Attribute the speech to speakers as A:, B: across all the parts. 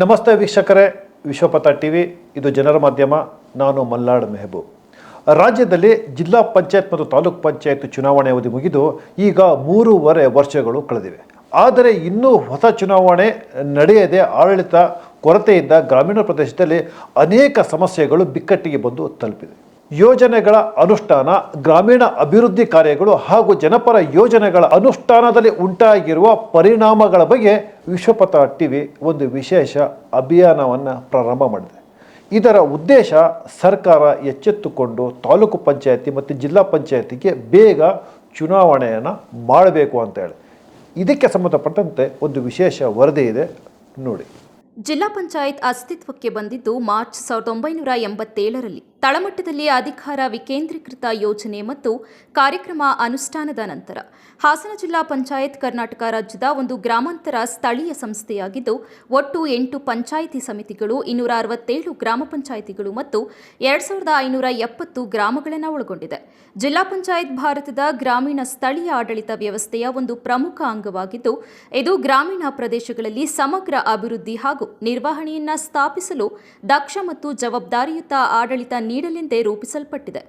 A: ನಮಸ್ತೆ ವೀಕ್ಷಕರೇ, ವಿಶ್ವಪಥ ಟಿವಿ, ಇದು ಜನರ ಮಾಧ್ಯಮ, ನಾನು ಮಲ್ಲಾಡ್ ಮೆಹಬೂಬ್ ರಾಜ್ಯದಲ್ಲಿ ಜಿಲ್ಲಾ ಪಂಚಾಯತ್ ಮತ್ತು ತಾಲೂಕ್ ಪಂಚಾಯತ್ ಚುನಾವಣೆ ಅವಧಿ ಮುಗಿದು ಈಗ ಮೂರುವರೆ ವರ್ಷಗಳು ಕಳೆದಿವೆ. ಆದರೆ ಇನ್ನೂ ಹೊಸ ಚುನಾವಣೆ ನಡೆಯದೆ ಆಡಳಿತ ಕೊರತೆಯಿಂದ ಗ್ರಾಮೀಣ ಪ್ರದೇಶದಲ್ಲಿ ಅನೇಕ ಸಮಸ್ಯೆಗಳು ಬಿಕ್ಕಟ್ಟಿಗೆ ಬಂದು ತಲುಪಿದೆ. ಯೋಜನೆಗಳ ಅನುಷ್ಠಾನ, ಗ್ರಾಮೀಣ ಅಭಿವೃದ್ಧಿ ಕಾರ್ಯಗಳು ಹಾಗೂ ಜನಪರ ಯೋಜನೆಗಳ ಅನುಷ್ಠಾನದಲ್ಲಿ ಉಂಟಾಗಿರುವ ಪರಿಣಾಮಗಳ ಬಗ್ಗೆ ವಿಶ್ವಪಥ ಟಿ ವಿ ಒಂದು ವಿಶೇಷ ಅಭಿಯಾನವನ್ನು ಪ್ರಾರಂಭ ಮಾಡಿದೆ. ಇದರ ಉದ್ದೇಶ ಸರ್ಕಾರ ಎಚ್ಚೆತ್ತುಕೊಂಡು ತಾಲೂಕು ಪಂಚಾಯತಿ ಮತ್ತು ಜಿಲ್ಲಾ ಪಂಚಾಯತಿಗೆ ಬೇಗ ಚುನಾವಣೆಯನ್ನು ಮಾಡಬೇಕು ಅಂತ ಹೇಳಿ. ಇದಕ್ಕೆ ಸಂಬಂಧಪಟ್ಟಂತೆ ಒಂದು ವಿಶೇಷ ವರದಿ ಇದೆ. ನೋಡಿ.
B: ಜಿಲ್ಲಾ ಪಂಚಾಯತ್ ಅಸ್ತಿತ್ವಕ್ಕೆ ಬಂದಿದ್ದು ಮಾರ್ಚ್ ಸಾವಿರದ ಒಂಬೈನೂರ ಎಂಬತ್ತೇಳರಲ್ಲಿ. ತಳಮಟ್ಟದಲ್ಲಿ ಅಧಿಕಾರ ವಿಕೇಂದ್ರೀಕೃತ ಯೋಜನೆ ಮತ್ತು ಕಾರ್ಯಕ್ರಮ ಅನುಷ್ಠಾನದ ನಂತರ ಹಾಸನ ಜಿಲ್ಲಾ ಪಂಚಾಯತ್ ಕರ್ನಾಟಕ ರಾಜ್ಯದ ಒಂದು ಗ್ರಾಮಾಂತರ ಸ್ಥಳೀಯ ಸಂಸ್ಥೆಯಾಗಿದ್ದು, ಒಟ್ಟು ಎಂಟು ಪಂಚಾಯಿತಿ ಸಮಿತಿಗಳು, ಇನ್ನೂರ ಅರವತ್ತೇಳು ಗ್ರಾಮ ಪಂಚಾಯಿತಿಗಳು ಮತ್ತು ಎರಡು ಸಾವಿರದ ಐನೂರ ಎಪ್ಪತ್ತು ಗ್ರಾಮಗಳನ್ನು ಒಳಗೊಂಡಿದೆ. ಜಿಲ್ಲಾ ಪಂಚಾಯತ್ ಭಾರತದ ಗ್ರಾಮೀಣ ಸ್ಥಳೀಯ ಆಡಳಿತ ವ್ಯವಸ್ಥೆಯ ಒಂದು ಪ್ರಮುಖ ಅಂಗವಾಗಿದ್ದು, ಇದು ಗ್ರಾಮೀಣ ಪ್ರದೇಶಗಳಲ್ಲಿ ಸಮಗ್ರ ಅಭಿವೃದ್ಧಿ ಹಾಗೂ ನಿರ್ವಹಣೆಯನ್ನ ಸ್ಥಾಪಿಸಲು ದಕ್ಷ ಮತ್ತು ಜವಾಬ್ದಾರಿಯುತ ಆಡಳಿತ ನೀಡಲೆಂದೇ ರೂಪಿಸಲ್ಪಟ್ಟಿದೆ.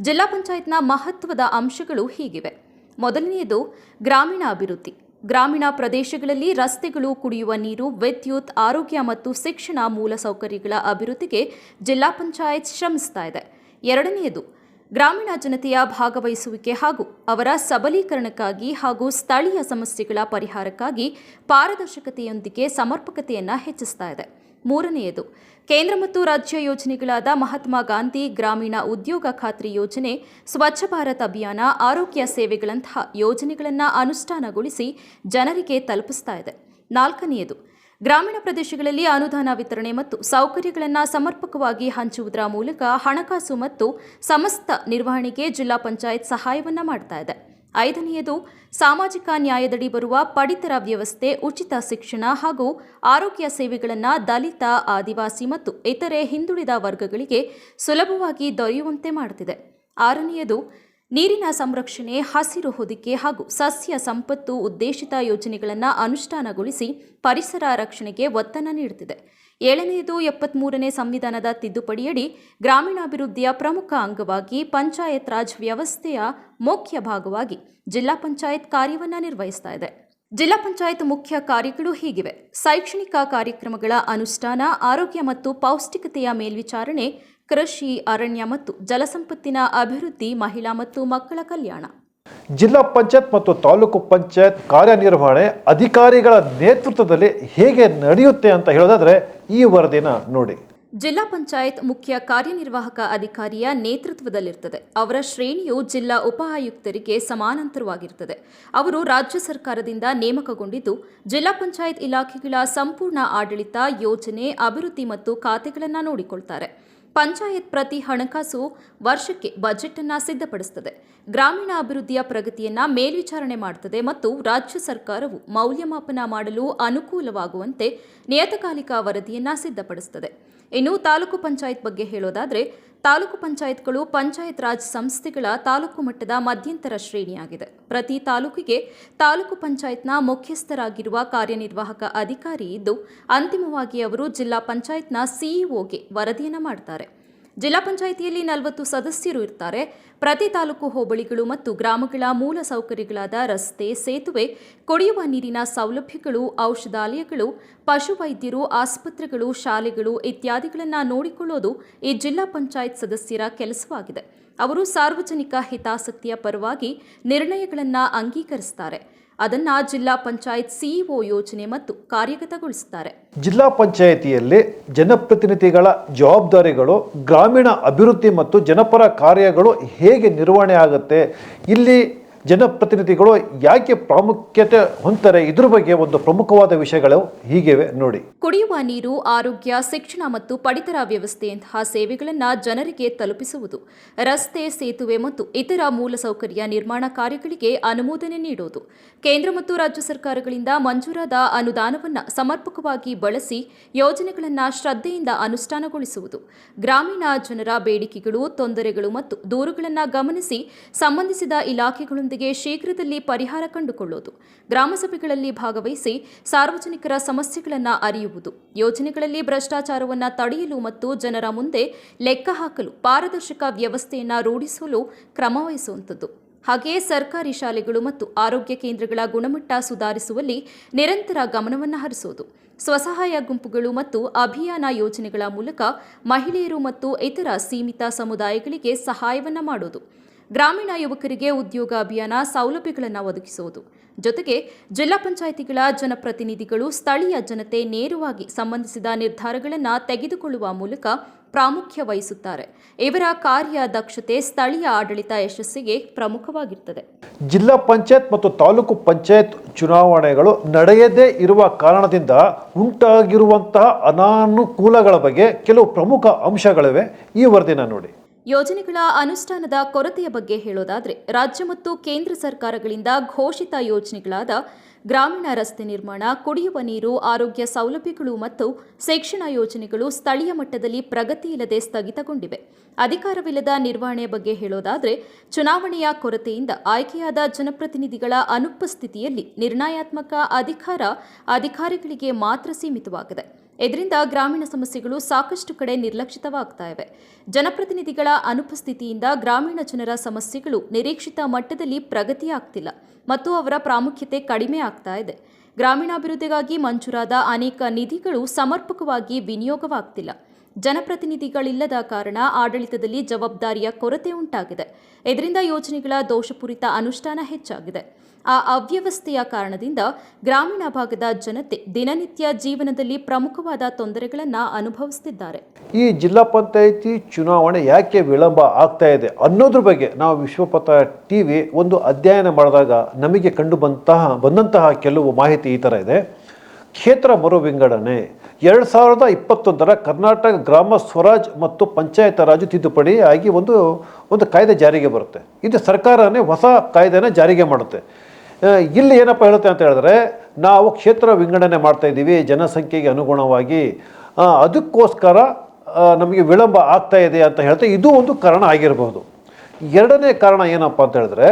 B: ಜಿಲ್ಲಾ ಪಂಚಾಯತ್ನ ಮಹತ್ವದ ಅಂಶಗಳು ಹೀಗಿವೆ. ಮೊದಲನೆಯದು ಗ್ರಾಮೀಣ ಅಭಿವೃದ್ಧಿ ಗ್ರಾಮೀಣ ಪ್ರದೇಶಗಳಲ್ಲಿ ರಸ್ತೆಗಳು ಕುಡಿಯುವ ನೀರು, ವಿದ್ಯುತ್, ಆರೋಗ್ಯ ಮತ್ತು ಶಿಕ್ಷಣ ಮೂಲಸೌಕರ್ಯಗಳ ಅಭಿವೃದ್ಧಿಗೆ ಜಿಲ್ಲಾ ಪಂಚಾಯತ್ ಶ್ರಮಿಸ್ತಾ ಇದೆ. ಎರಡನೆಯದು ಗ್ರಾಮೀಣ ಜನತೆಯ ಭಾಗವಹಿಸುವಿಕೆ ಹಾಗೂ ಅವರ ಸಬಲೀಕರಣಕ್ಕಾಗಿ ಹಾಗೂ ಸ್ಥಳೀಯ ಸಮಸ್ಯೆಗಳ ಪರಿಹಾರಕ್ಕಾಗಿ ಪಾರದರ್ಶಕತೆಯೊಂದಿಗೆ ಸಮರ್ಪಕತೆಯನ್ನು ಹೆಚ್ಚಿಸ್ತಾ ಇದೆ. ಮೂರನೆಯದು, ಕೇಂದ್ರ ಮತ್ತು ರಾಜ್ಯ ಯೋಜನೆಗಳಾದ ಮಹಾತ್ಮ ಗಾಂಧಿ ಗ್ರಾಮೀಣ ಉದ್ಯೋಗ ಖಾತ್ರಿ ಯೋಜನೆ, ಸ್ವಚ್ಛ ಭಾರತ್ ಅಭಿಯಾನ, ಆರೋಗ್ಯ ಸೇವೆಗಳಂತಹ ಯೋಜನೆಗಳನ್ನು ಅನುಷ್ಠಾನಗೊಳಿಸಿ ಜನರಿಗೆ ತಲುಪಿಸ್ತಾ ಇದೆ. ನಾಲ್ಕನೆಯದು, ಗ್ರಾಮೀಣ ಪ್ರದೇಶಗಳಲ್ಲಿ ಅನುದಾನ ವಿತರಣೆ ಮತ್ತು ಸೌಕರ್ಯಗಳನ್ನು ಸಮರ್ಪಕವಾಗಿ ಹಂಚುವುದರ ಮೂಲಕ ಹಣಕಾಸು ಮತ್ತು ಸಮಸ್ತ ನಿರ್ವಹಣೆಗೆ ಜಿಲ್ಲಾ ಪಂಚಾಯತ್ ಸಹಾಯವನ್ನು ಮಾಡ್ತಾ ಇದೆ. ಐದನೆಯದು, ಸಾಮಾಜಿಕ ನ್ಯಾಯದಡಿ ಬರುವ ಪಡಿತರ ವ್ಯವಸ್ಥೆ, ಉಚಿತ ಶಿಕ್ಷಣ ಹಾಗೂ ಆರೋಗ್ಯ ಸೇವೆಗಳನ್ನು ದಲಿತ, ಆದಿವಾಸಿ ಮತ್ತು ಇತರೆ ಹಿಂದುಳಿದ ವರ್ಗಗಳಿಗೆ ಸುಲಭವಾಗಿ ದೊರೆಯುವಂತೆ ಮಾಡುತ್ತಿದೆ. ಆರನೆಯದು ನೀರಿನ ಸಂರಕ್ಷಣೆ, ಹಸಿರು ಹೊದಿಕೆ ಹಾಗೂ ಸಸ್ಯ ಸಂಪತ್ತು ಉದ್ದೇಶಿತ ಯೋಜನೆಗಳನ್ನು ಅನುಷ್ಠಾನಗೊಳಿಸಿ ಪರಿಸರ ರಕ್ಷಣೆಗೆ ಒತ್ತನ್ನು ನೀಡುತ್ತಿದೆ. ಏಳನೆಯದು ಎಪ್ಪತ್ಮೂರನೇ ಸಂವಿಧಾನದ ತಿದ್ದುಪಡಿಯಡಿ ಗ್ರಾಮೀಣಾಭಿವೃದ್ಧಿಯ ಪ್ರಮುಖ ಅಂಗವಾಗಿ ಪಂಚಾಯತ್ ರಾಜ್ ವ್ಯವಸ್ಥೆಯ ಮುಖ್ಯ ಭಾಗವಾಗಿ ಜಿಲ್ಲಾ ಪಂಚಾಯತ್ ಕಾರ್ಯವನ್ನು ನಿರ್ವಹಿಸ್ತಾ ಇದೆ. ಜಿಲ್ಲಾ ಪಂಚಾಯತ್ ಮುಖ್ಯ ಕಾರ್ಯಗಳು ಹೀಗಿವೆ. ಶೈಕ್ಷಣಿಕ ಕಾರ್ಯಕ್ರಮಗಳ ಅನುಷ್ಠಾನ, ಆರೋಗ್ಯ ಮತ್ತು ಪೌಷ್ಟಿಕತೆಯ ಮೇಲ್ವಿಚಾರಣೆ ಕೃಷಿ ಅರಣ್ಯ ಮತ್ತು ಜಲಸಂಪತ್ತಿನ ಅಭಿವೃದ್ಧಿ ಮಹಿಳಾ ಮತ್ತು ಮಕ್ಕಳ ಕಲ್ಯಾಣ.
A: ಜಿಲ್ಲಾ ಪಂಚಾಯತ್ ಮತ್ತು ತಾಲೂಕು ಪಂಚಾಯತ್ ಕಾರ್ಯನಿರ್ವಹಣೆ ಅಧಿಕಾರಿಗಳ ನೇತೃತ್ವದಲ್ಲಿ ಹೇಗೆ ನಡೆಯುತ್ತೆ ಅಂತ ಹೇಳೋದಾದ್ರೆ ಈ ವರದಿನ ನೋಡಿ.
B: ಜಿಲ್ಲಾ ಪಂಚಾಯತ್ ಮುಖ್ಯ ಕಾರ್ಯನಿರ್ವಾಹಕ ಅಧಿಕಾರಿಯ ನೇತೃತ್ವದಲ್ಲಿರ್ತದೆ. ಅವರ ಶ್ರೇಣಿಯು ಜಿಲ್ಲಾ ಉಪ ಆಯುಕ್ತರಿಗೆ ಸಮಾನಾಂತರವಾಗಿರ್ತದೆ. ಅವರು ರಾಜ್ಯ ಸರ್ಕಾರದಿಂದ ನೇಮಕಗೊಂಡಿದ್ದು ಜಿಲ್ಲಾ ಪಂಚಾಯತ್ ಇಲಾಖೆಗಳ ಸಂಪೂರ್ಣ ಆಡಳಿತ ಯೋಜನೆ ಅಭಿವೃದ್ಧಿ ಮತ್ತು ಖಾತೆಗಳನ್ನು ನೋಡಿಕೊಳ್ತಾರೆ. ಪಂಚಾಯತ್ ಪ್ರತಿ ಹಣಕಾಸು ವರ್ಷಕ್ಕೆ ಬಜೆಟ್ ಅನ್ನು ಸಿದ್ಧಪಡಿಸುತ್ತದೆ ಗ್ರಾಮೀಣ ಅಭಿವೃದ್ಧಿಯ ಪ್ರಗತಿಯನ್ನು ಮೇಲ್ವಿಚಾರಣೆ ಮಾಡುತ್ತದೆ ಮತ್ತು ರಾಜ್ಯ ಸರ್ಕಾರವು ಮೌಲ್ಯಮಾಪನ ಮಾಡಲು ಅನುಕೂಲವಾಗುವಂತೆ ನಿಯತಕಾಲಿಕ ವರದಿಯನ್ನು ಸಿದ್ಧಪಡಿಸುತ್ತದೆ ಇನ್ನು ತಾಲೂಕು ಪಂಚಾಯತ್ ಬಗ್ಗೆ ಹೇಳೋದಾದ್ರೆ ತಾಲೂಕು ಪಂಚಾಯತ್ಗಳು, ಪಂಚಾಯತ್ ರಾಜ್ ಸಂಸ್ಥೆಗಳ ತಾಲೂಕು ಮಟ್ಟದ ಮಧ್ಯಂತರ ಶ್ರೇಣಿಯಾಗಿದೆ. ಪ್ರತಿ ತಾಲೂಕಿಗೆ ತಾಲೂಕು ಪಂಚಾಯತ್ನ ಮುಖ್ಯಸ್ಥರಾಗಿರುವ ಕಾರ್ಯನಿರ್ವಾಹಕ ಅಧಿಕಾರಿ ಇದ್ದು, ಅಂತಿಮವಾಗಿ ಅವರು ಜಿಲ್ಲಾ ಪಂಚಾಯತ್ನ ಸಿಇಒಗೆ ವರದಿಯನ್ನು ಮಾಡ್ತಾರೆ. ಜಿಲ್ಲಾ ಪಂಚಾಯಿತಿಯಲ್ಲಿ ನಲವತ್ತು ಸದಸ್ಯರು ಇರ್ತಾರೆ. ಪ್ರತಿ ತಾಲೂಕು ಹೋಬಳಿಗಳು ಮತ್ತು ಗ್ರಾಮಗಳ ಮೂಲ ಸೌಕರ್ಯಗಳಾದ ರಸ್ತೆ, ಸೇತುವೆ, ಕುಡಿಯುವ ನೀರಿನ ಸೌಲಭ್ಯಗಳು, ಔಷಧಾಲಯಗಳು, ಪಶುವೈದ್ಯರು, ಆಸ್ಪತ್ರೆಗಳು, ಶಾಲೆಗಳು ಇತ್ಯಾದಿಗಳನ್ನು ನೋಡಿಕೊಳ್ಳೋದು ಈ ಜಿಲ್ಲಾ ಪಂಚಾಯತ್ ಸದಸ್ಯರ ಕೆಲಸವಾಗಿದೆ. ಅವರು ಸಾರ್ವಜನಿಕ ಹಿತಾಸಕ್ತಿಯ ಪರವಾಗಿ ನಿರ್ಣಯಗಳನ್ನು ಅಂಗೀಕರಿಸುತ್ತಾರೆ ಅದನ್ನು ಜಿಲ್ಲಾ ಪಂಚಾಯತ್ ಸಿಇಒ ಯೋಜನೆ ಮತ್ತು ಕಾರ್ಯಗತಗೊಳಿಸುತ್ತಾರೆ.
A: ಜಿಲ್ಲಾ ಪಂಚಾಯಿತಿಯಲ್ಲಿ ಜನಪ್ರತಿನಿಧಿಗಳ ಜವಾಬ್ದಾರಿಗಳು, ಗ್ರಾಮೀಣ ಅಭಿವೃದ್ಧಿ ಮತ್ತು ಜನಪರ ಕಾರ್ಯಗಳು ಹೇಗೆ ನಿರ್ವಹಣೆ ಆಗುತ್ತೆ, ಇಲ್ಲಿ ಜನಪ್ರತಿನಿಧಿಗಳು ಯಾಕೆ ಪ್ರಾಮುಖ್ಯತೆ ಹೊಂತಾರೆ ಇದ್ರ ಬಗ್ಗೆ ಒಂದು ಪ್ರಮುಖವಾದ ವಿಷಯಗಳು ಹೀಗಿವೆ ನೋಡಿ.
B: ಕುಡಿಯುವ ನೀರು, ಆರೋಗ್ಯ, ಶಿಕ್ಷಣ ಮತ್ತು ಪಡಿತರ ವ್ಯವಸ್ಥೆಯಂತಹ ಸೇವೆಗಳನ್ನು ಜನರಿಗೆ ತಲುಪಿಸುವುದು, ರಸ್ತೆ, ಸೇತುವೆ ಮತ್ತು ಇತರ ಮೂಲಸೌಕರ್ಯ ನಿರ್ಮಾಣ ಕಾರ್ಯಗಳಿಗೆ ಅನುಮೋದನೆ ನೀಡುವುದು, ಕೇಂದ್ರ ಮತ್ತು ರಾಜ್ಯ ಸರ್ಕಾರಗಳಿಂದ ಮಂಜೂರಾದ ಅನುದಾನವನ್ನು ಸಮರ್ಪಕವಾಗಿ ಬಳಸಿ ಯೋಜನೆಗಳನ್ನು ಶ್ರದ್ಧೆಯಿಂದ ಅನುಷ್ಠಾನಗೊಳಿಸುವುದು, ಗ್ರಾಮೀಣ ಜನರ ಬೇಡಿಕೆಗಳು, ತೊಂದರೆಗಳು ಮತ್ತು ದೂರುಗಳನ್ನು ಗಮನಿಸಿ ಸಂಬಂಧಿಸಿದ ಇಲಾಖೆಗಳೊಂದಿಗೆ ಅಧಿಕಾರಿಗಳೊಂದಿಗೆ ಶೀಘ್ರದಲ್ಲಿ ಪರಿಹಾರ ಕಂಡುಕೊಳ್ಳುವುದು. ಗ್ರಾಮಸಭೆಗಳಲ್ಲಿ ಭಾಗವಹಿಸಿ ಸಾರ್ವಜನಿಕರ ಸಮಸ್ಯೆಗಳನ್ನು ಅರಿಯುವುದು. ಯೋಜನೆಗಳಲ್ಲಿ ಭ್ರಷ್ಟಾಚಾರವನ್ನು ತಡೆಯಲು ಮತ್ತು ಜನರ ಮುಂದೆ ಲೆಕ್ಕ ಹಾಕಲು, ಪಾರದರ್ಶಕ ವ್ಯವಸ್ಥೆಯನ್ನು ರೂಢಿಸಲು ಕ್ರಮವಹಿಸುವಂಥದ್ದು ಹಾಗೆಯೇ ಸರ್ಕಾರಿ ಶಾಲೆಗಳು ಮತ್ತು ಆರೋಗ್ಯ ಕೇಂದ್ರಗಳ ಗುಣಮಟ್ಟ ಸುಧಾರಿಸುವಲ್ಲಿ ನಿರಂತರ ಗಮನವನ್ನು ಹರಿಸುವುದು. ಸ್ವಸಹಾಯ ಗುಂಪುಗಳು ಮತ್ತು ಅಭಿಯಾನ ಯೋಜನೆಗಳ ಮೂಲಕ ಮಹಿಳೆಯರು ಮತ್ತು ಇತರ ಸೀಮಿತ ಸಮುದಾಯಗಳಿಗೆ ಸಹಾಯವನ್ನು ಮಾಡುವುದು. ಗ್ರಾಮೀಣ ಯುವಕರಿಗೆ ಉದ್ಯೋಗ ಅಭಿಯಾನ ಸೌಲಭ್ಯಗಳನ್ನು ಒದಗಿಸುವುದು. ಜೊತೆಗೆ ಜಿಲ್ಲಾ ಪಂಚಾಯಿತಿಗಳ ಜನಪ್ರತಿನಿಧಿಗಳು ಸ್ಥಳೀಯ ಜನತೆ ನೇರವಾಗಿ ಸಂಬಂಧಿಸಿದ ನಿರ್ಧಾರಗಳನ್ನು ತೆಗೆದುಕೊಳ್ಳುವ ಮೂಲಕ ಪ್ರಾಮುಖ್ಯ ವಹಿಸುತ್ತಾರೆ. ಇವರ ಕಾರ್ಯ ದಕ್ಷತೆ ಸ್ಥಳೀಯ ಆಡಳಿತ ಯಶಸ್ಸಿಗೆ ಪ್ರಮುಖವಾಗಿರ್ತದೆ.
A: ಜಿಲ್ಲಾ ಪಂಚಾಯತ್ ಮತ್ತು ತಾಲೂಕು ಪಂಚಾಯತ್ ಚುನಾವಣೆಗಳು ನಡೆಯದೇ ಇರುವ ಕಾರಣದಿಂದ ಉಂಟಾಗಿರುವಂತಹ ಅನಾನುಕೂಲಗಳ ಬಗ್ಗೆ ಕೆಲವು ಪ್ರಮುಖ ಅಂಶಗಳಿವೆ. ಈ ವರದಿನ ನೋಡಿ.
B: ಯೋಜನೆಗಳ ಅನುಷ್ಠಾನದ ಕೊರತೆಯ ಬಗ್ಗೆ ಹೇಳೋದಾದರೆ, ರಾಜ್ಯ ಮತ್ತು ಕೇಂದ್ರ ಸರ್ಕಾರಗಳಿಂದ ಘೋಷಿತ ಯೋಜನೆಗಳಾದ ಗ್ರಾಮೀಣ ರಸ್ತೆ ನಿರ್ಮಾಣ, ಕುಡಿಯುವ ನೀರು, ಆರೋಗ್ಯ ಸೌಲಭ್ಯಗಳು ಮತ್ತು ಶಿಕ್ಷಣ ಯೋಜನೆಗಳು ಸ್ಥಳೀಯ ಮಟ್ಟದಲ್ಲಿ ಪ್ರಗತಿ ಇಲ್ಲದೆ ಸ್ಥಗಿತಗೊಂಡಿವೆ. ಅಧಿಕಾರವಿಲ್ಲದ ನಿರ್ವಹಣೆಯ ಬಗ್ಗೆ ಹೇಳೋದಾದರೆ, ಚುನಾವಣೆಯ ಕೊರತೆಯಿಂದ ಆಯ್ಕೆಯಾದ ಜನಪ್ರತಿನಿಧಿಗಳ ಅನುಪಸ್ಥಿತಿಯಲ್ಲಿ ನಿರ್ಣಯಾತ್ಮಕ ಅಧಿಕಾರ ಅಧಿಕಾರಿಗಳಿಗೆ ಮಾತ್ರ ಸೀಮಿತವಾಗಿದೆ. ಇದರಿಂದ ಗ್ರಾಮೀಣ ಸಮಸ್ಯೆಗಳು ಸಾಕಷ್ಟು ಕಡೆ ನಿರ್ಲಕ್ಷಿತವಾಗ್ತಾ ಇವೆ. ಜನಪ್ರತಿನಿಧಿಗಳ ಅನುಪಸ್ಥಿತಿಯಿಂದ ಗ್ರಾಮೀಣ ಜನರ ಸಮಸ್ಯೆಗಳು ನಿರೀಕ್ಷಿತ ಮಟ್ಟದಲ್ಲಿ ಪ್ರಗತಿಯಾಗ್ತಿಲ್ಲ ಮತ್ತು ಅವರ ಪ್ರಾಮುಖ್ಯತೆ ಕಡಿಮೆ ಆಗ್ತಾ ಇದೆ. ಗ್ರಾಮೀಣಾಭಿವೃದ್ಧಿಗಾಗಿ ಮಂಜೂರಾದ ಅನೇಕ ನಿಧಿಗಳು ಸಮರ್ಪಕವಾಗಿ ವಿನಿಯೋಗವಾಗ್ತಿಲ್ಲ. ಜನಪ್ರತಿನಿಧಿಗಳಿಲ್ಲದ ಕಾರಣ ಆಡಳಿತದಲ್ಲಿ ಜವಾಬ್ದಾರಿಯ ಕೊರತೆ ಉಂಟಾಗಿದೆ. ಇದರಿಂದ ಯೋಜನೆಗಳ ದೋಷಪೂರಿತ ಅನುಷ್ಠಾನ ಹೆಚ್ಚಾಗಿದೆ. ಆ ಅವ್ಯವಸ್ಥೆಯ ಕಾರಣದಿಂದ ಗ್ರಾಮೀಣ ಭಾಗದ ಜನತೆ ದಿನನಿತ್ಯ ಜೀವನದಲ್ಲಿ ಪ್ರಮುಖವಾದ ತೊಂದರೆಗಳನ್ನು ಅನುಭವಿಸುತ್ತಿದ್ದಾರೆ
A: ಈ ಜಿಲ್ಲಾ ಪಂಚಾಯಿತಿ ಚುನಾವಣೆ ಯಾಕೆ ವಿಳಂಬ ಆಗ್ತಾ ಇದೆ ಅನ್ನೋದ್ರ ಬಗ್ಗೆ ನಾವು ವಿಶ್ವಪಥ ಟಿ ವಿ ಒಂದು ಅಧ್ಯಯನ ಮಾಡಿದಾಗ ನಮಗೆ ಕಂಡು ಬಂತಹ, ಬಂದಂತಹ ಕೆಲವು ಮಾಹಿತಿ ಈ ಥರ ಇದೆ. ಕ್ಷೇತ್ರ ಮರು ವಿಂಗಡಣೆ ಎರಡು ಸಾವಿರದ ಇಪ್ಪತ್ತೊಂದರ ಕರ್ನಾಟಕ ಗ್ರಾಮ ಸ್ವರಾಜ್ ಮತ್ತು ಪಂಚಾಯತ್ ರಾಜು ತಿದ್ದುಪಡಿ ಆಗಿ ಒಂದು ಒಂದು ಕಾಯ್ದೆ ಜಾರಿಗೆ ಬರುತ್ತೆ. ಇದು ಸರ್ಕಾರನೇ ಹೊಸ ಕಾಯ್ದೆನ ಜಾರಿಗೆ ಮಾಡುತ್ತೆ. ಇಲ್ಲಿ ಏನಪ್ಪ ಹೇಳುತ್ತೆ ಅಂತ ಹೇಳಿದ್ರೆ, ನಾವು ಕ್ಷೇತ್ರ ವಿಂಗಡಣೆ ಮಾಡ್ತಾ ಇದ್ದೀವಿ, ಜನಸಂಖ್ಯೆಗೆ ಅನುಗುಣವಾಗಿ. ಅದಕ್ಕೋಸ್ಕರ ನಮಗೆ ವಿಳಂಬ ಆಗ್ತಾ ಇದೆ ಅಂತ ಹೇಳ್ತಾ ಇದು ಒಂದು ಕಾರಣ ಆಗಿರಬಹುದು ಎರಡನೇ ಕಾರಣ ಏನಪ್ಪ ಅಂತ ಹೇಳಿದ್ರೆ,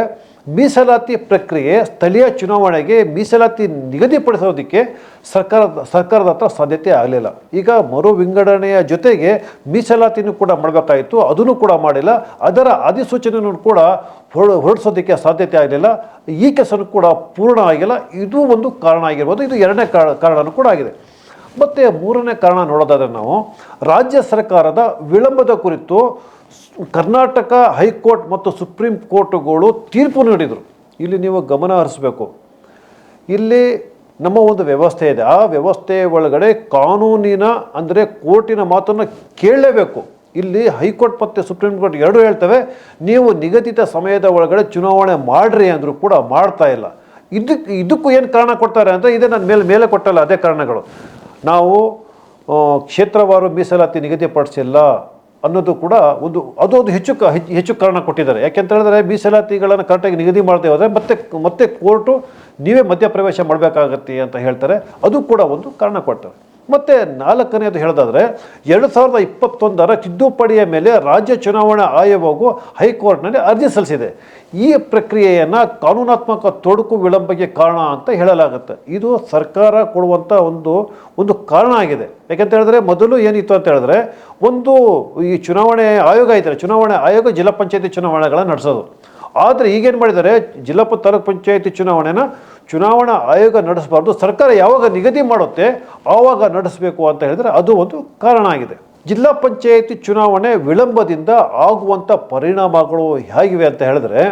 A: ಮೀಸಲಾತಿ ಪ್ರಕ್ರಿಯೆ ಸ್ಥಳೀಯ ಚುನಾವಣೆಗೆ ಮೀಸಲಾತಿ ನಿಗದಿಪಡಿಸೋದಕ್ಕೆ ಸರ್ಕಾರದ ಸರ್ಕಾರದ ಹತ್ರ ಸಾಧ್ಯತೆ ಆಗಲಿಲ್ಲ. ಈಗ ಮರು ವಿಂಗಡಣೆಯ ಜೊತೆಗೆ ಮೀಸಲಾತಿನೂ ಕೂಡ ಮಾಡಬೇಕಾಯಿತು ಅದನ್ನು ಕೂಡ ಮಾಡಿಲ್ಲ. ಅದರ ಅಧಿಸೂಚನೆಯನ್ನು ಕೂಡ ಹೊರ, ಹೊರಡಿಸೋದಕ್ಕೆ ಸಾಧ್ಯತೆ ಆಗಲಿಲ್ಲ. ಈ ಕೆಲಸನೂ ಕೂಡ ಪೂರ್ಣ ಆಗಿಲ್ಲ. ಇದು ಒಂದು ಕಾರಣ ಆಗಿರ್ಬೋದು. ಇದು ಎರಡನೇ ಕಾರಣ ಕಾರಣನೂ ಕೂಡ ಆಗಿದೆ. ಮತ್ತು ಮೂರನೇ ಕಾರಣ ನೋಡೋದಾದರೆ ನಾವು ರಾಜ್ಯ ಸರ್ಕಾರದ ವಿಳಂಬದ ಕುರಿತು ಕರ್ನಾಟಕ ಹೈಕೋರ್ಟ್ ಮತ್ತು ಸುಪ್ರೀಂ ಕೋರ್ಟ್ಗಳು ತೀರ್ಪು ನೀಡಿದರು. ಇಲ್ಲಿ ನೀವು ಗಮನ ಹರಿಸಬೇಕು. ಇಲ್ಲಿ ನಮ್ಮ ಒಂದು ವ್ಯವಸ್ಥೆ ಇದೆ. ಆ ವ್ಯವಸ್ಥೆ ಒಳಗಡೆ ಕಾನೂನಿನ, ಅಂದರೆ ಕೋರ್ಟಿನ ಮಾತನ್ನು ಕೇಳಲೇಬೇಕು. ಇಲ್ಲಿ ಹೈಕೋರ್ಟ್ ಮತ್ತು ಸುಪ್ರೀಂ ಕೋರ್ಟ್ ಎರಡೂ ಹೇಳ್ತವೆ, ನೀವು ನಿಗದಿತ ಸಮಯದ ಒಳಗಡೆ ಚುನಾವಣೆ ಮಾಡ್ರಿ ಅಂದರೂ ಕೂಡ ಮಾಡ್ತಾ ಇಲ್ಲ. ಇದಕ್ಕೆ ಇದಕ್ಕೂ ಏನು ಕಾರಣ ಕೊಡ್ತಾರೆ ಅಂದರೆ ಇದೇ ನಾನು ಮೇಲೆ ಮೇಲೆ ಕೊಟ್ಟಲ್ಲ, ಅದೇ ಕಾರಣಗಳು. ನಾವು ಕ್ಷೇತ್ರವಾರು ಮೀಸಲಾತಿ ನಿಗದಿಪಡಿಸಿಲ್ಲ ಅನ್ನೋದು ಕೂಡ ಒಂದು ಅದು ಒಂದು ಹೆಚ್ಚು, ಹೆಚ್ಚು- ಕಾರಣ ಕೊಟ್ಟಿದ್ದಾರೆ. ಯಾಕೆಂತ ಹೇಳಿದ್ರೆ ಮೀಸಲಾತಿಗಳನ್ನು ಕರೆಕ್ಟಾಗಿ ನಿಗದಿ ಮಾಡದೆ ಹೋದರೆ ಮತ್ತೆ ಮತ್ತೆ ಕೋರ್ಟು ನೀವೇ ಮಧ್ಯಪ್ರವೇಶ ಮಾಡಬೇಕಾಗತ್ತೆ ಅಂತ ಹೇಳ್ತಾರೆ. ಅದು ಕೂಡ ಒಂದು ಕಾರಣ ಕೊಡ್ತಾರೆ ಮತ್ತು ನಾಲ್ಕನೇದು ಹೇಳೋದಾದ್ರೆ, ಎರಡು ಸಾವಿರದ ಇಪ್ಪತ್ತೊಂದರ ತಿದ್ದುಪಡಿಯ ಮೇಲೆ ರಾಜ್ಯ ಚುನಾವಣಾ ಆಯೋಗವು ಹೈಕೋರ್ಟ್ನಲ್ಲಿ ಅರ್ಜಿ ಸಲ್ಲಿಸಿದೆ. ಈ ಪ್ರಕ್ರಿಯೆಯನ್ನು ಕಾನೂನಾತ್ಮಕ ತೊಡಕು ವಿಳಂಬಕ್ಕೆ ಕಾರಣ ಅಂತ ಹೇಳಲಾಗುತ್ತೆ. ಇದು ಸರ್ಕಾರ ಕೊಡುವಂಥ ಒಂದು ಒಂದು ಕಾರಣ ಆಗಿದೆ. ಯಾಕೆಂತ ಹೇಳಿದ್ರೆ, ಮೊದಲು ಏನಿತ್ತು ಅಂತ ಹೇಳಿದ್ರೆ, ಒಂದು ಈ ಚುನಾವಣೆ ಆಯೋಗ ಇದ್ದರೆ ಚುನಾವಣೆ ಆಯೋಗ ಜಿಲ್ಲಾ ಪಂಚಾಯತಿ ಚುನಾವಣೆಗಳನ್ನು ನಡೆಸೋದು. ಆದರೆ ಈಗೇನು ಮಾಡಿದ್ದಾರೆ, ಜಿಲ್ಲಾ ತಾಲೂಕು ಪಂಚಾಯತಿ ಚುನಾವಣೆನ ಚುನಾವಣಾ ಆಯೋಗ ನಡೆಸಬಾರ್ದು, ಸರ್ಕಾರ ಯಾವಾಗ ನಿಗದಿ ಮಾಡುತ್ತೆ ಆವಾಗ ನಡೆಸಬೇಕು ಅಂತ ಹೇಳಿದರೆ ಅದು ಒಂದು ಕಾರಣ ಆಗಿದೆ. ಜಿಲ್ಲಾ ಪಂಚಾಯಿತಿ ಚುನಾವಣೆ ವಿಳಂಬದಿಂದ ಆಗುವಂಥ ಪರಿಣಾಮಗಳು ಹೇಗಿವೆ ಅಂತ ಹೇಳಿದ್ರೆ,